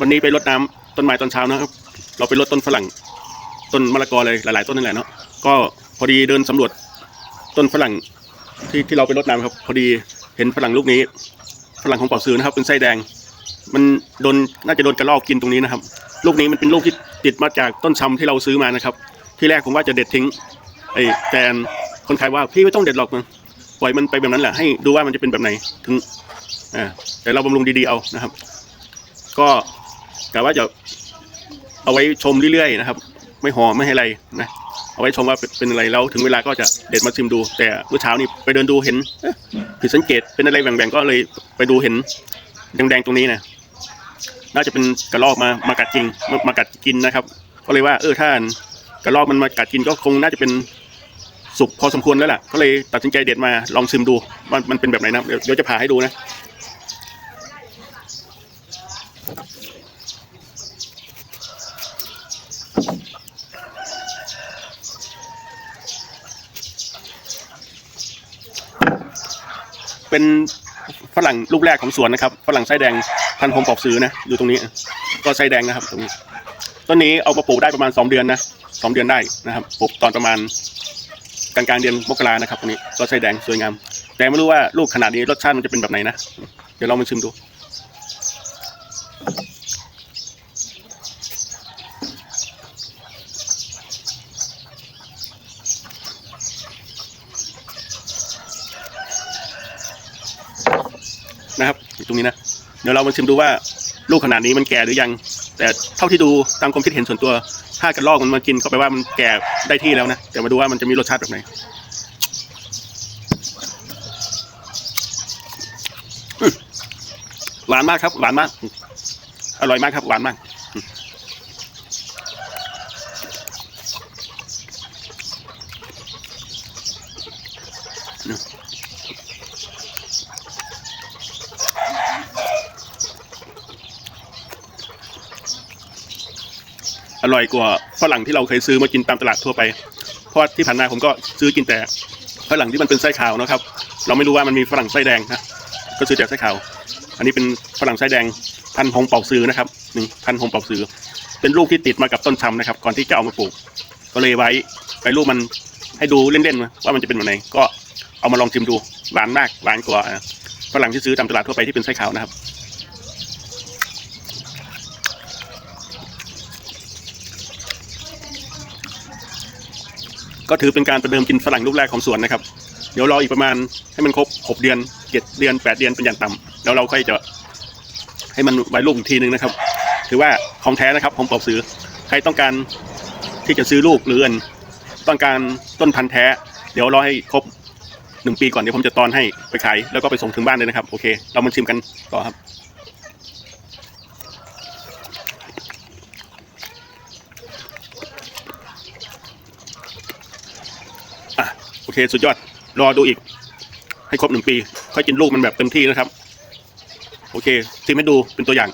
วันนี้ไปรดน้ำต้นไม้ตอนเช้านะครับ เราไปรดต้นฝรั่ง ต้นมะละกอเลยหลาย ๆ ต้นนั่นแหละเนาะก็พอดีเดินสำรวจต้นฝรั่งที่ที่เราไปรดน้ำครับ พอดีเห็นฝรั่งลูกนี้ฝรั่งของเป่าซื้อนะครับ เป็นไส้แดง มันโดนน่าจะโดนกระรอกกินตรงนี้นะครับ ลูกนี้มันเป็นลูกที่ติดมาจากต้นชำที่เราซื้อมานะครับ ที่แรกผมว่าจะเด็ดทิ้งไอ้แฟนคนขายว่าพี่ไม่ต้องเด็ดหรอกมันปล่อยมันไปแบบนั้นแหละให้ดูว่ามันจะเป็นแบบไหนถึงอ่าแต่เราบำรุงดีๆเอานะครับ ก็ กะว่าจะเอาไว้ชมเรื่อยๆนะครับ ไม่ห่อไม่ให้อะไรนะเอาไว้ชมว่าเป็นอะไรแล้วถึงเวลาก็จะเด็ดมาชิมดู แต่เมื่อเช้านี้ไปเดินดูเห็นเอ๊ะผิดสังเกตเป็นอะไรแบ่งๆก็เลยไปดูเห็นแดงๆตรงนี้นะน่าจะเป็นกระรอกมามากัดจริงมามากัดกินนะครับ ก็เลยว่าเออถ้ากระรอกมันมากัดกินก็คงน่าจะเป็นสุกพอสมควรแล้วล่ะ ก็เลยตัดสินใจเด็ดมาลองชิมดูว่ามันเป็นแบบไหนนะเดี๋ยวเดี๋ยวจะผ่าให้ดูนะ เป็นฝรั่งลูกแรกของสวนนะครับฝรั่งไส้แดงพันธุ์พงปอกซื้อนะอยู่ตรงนี้ ก็ไส้แดงนะครับตรงนี้ต้นนี้เอามาปลูกได้ประมาณสองเดือนนะสองเดือนได้นะครับปลูกตอนประมาณกลางกลางเดือนมกรานะครับตรงนี้ก็ไส้แดงสวยงาม แต่ไม่รู้ว่าลูกขนาดนี้รสชาติมันจะเป็นแบบไหนนะ เดี๋ยวลองมาชิมดู นะครับอยู่ตรงนี้นะเดี๋ยวเรามาชิมดูว่าลูกขนาดนี้มันแก่หรือยัง แต่เท่าที่ดูตามความคิดเห็นส่วนตัว ถ้ากระลอกมันมากินก็แปลว่ามันแก่ได้ที่แล้วนะแต่มาดูว่ามันจะมีรสชาติแบบไหนหวานมากครับหวานมาก อร่อยมากครับหวานมากอืม อร่อยกว่าฝรั่งที่เราเคยซื้อมากินตามตลาดทั่วไป เพราะที่ผ่านมาผมก็ซื้อกินแต่ฝรั่งที่มันเป็นไส้ขาวนะครับ เราไม่รู้ว่ามันมีฝรั่งไส้แดงนะก็ซื้อแต่ไส้ขาว อันนี้เป็นฝรั่งไส้แดงพันธุ์หงเป่าซื้อนะครับนี่พันธุ์หงเป่าซื้อเป็นลูกที่ติดมากับต้นชำนะครับ ก่อนที่จะเอามาปลูก ก็เลยไว้ไปลูกมันให้ดูเล่นๆว่ามันจะเป็นแบบไหนก็เอามาลองชิมดูหวานมากหวานกว่าฝรั่งที่ซื้อตามตลาดทั่วไปที่เป็นไส้ขาวนะครับ ก็ถือเป็นการประเดิมกินฝรั่งลูกแรกของสวนนะครับ เดี๋ยวรออีกประมาณให้มันครบหกเดือนเจ็ดเดือนแปดเดือนเป็นอย่างต่ำแล้วเราค่อยจะให้มันไว้ลูกอีกทีนึงนะครับ ถือว่าของแท้นะครับผมปอบซื้อใครต้องการที่จะซื้อลูกหรือนต้องการต้นพันธุ์แท้ เดี๋ยวรอให้ครบหนึ่งปีก่อนเดี๋ยวผมจะตอนให้ไปขายแล้วก็ไปส่งถึงบ้านเลยนะครับ โอเค เรามาชิมกันต่อครับ อะโอ เคสุดยอด รอดูอีก ให้ครบหนึ่งปี ค่อยกินลูกมันแบบเต็มที่นะครับ โอเคทีมให้ดูเป็นตัวอย่าง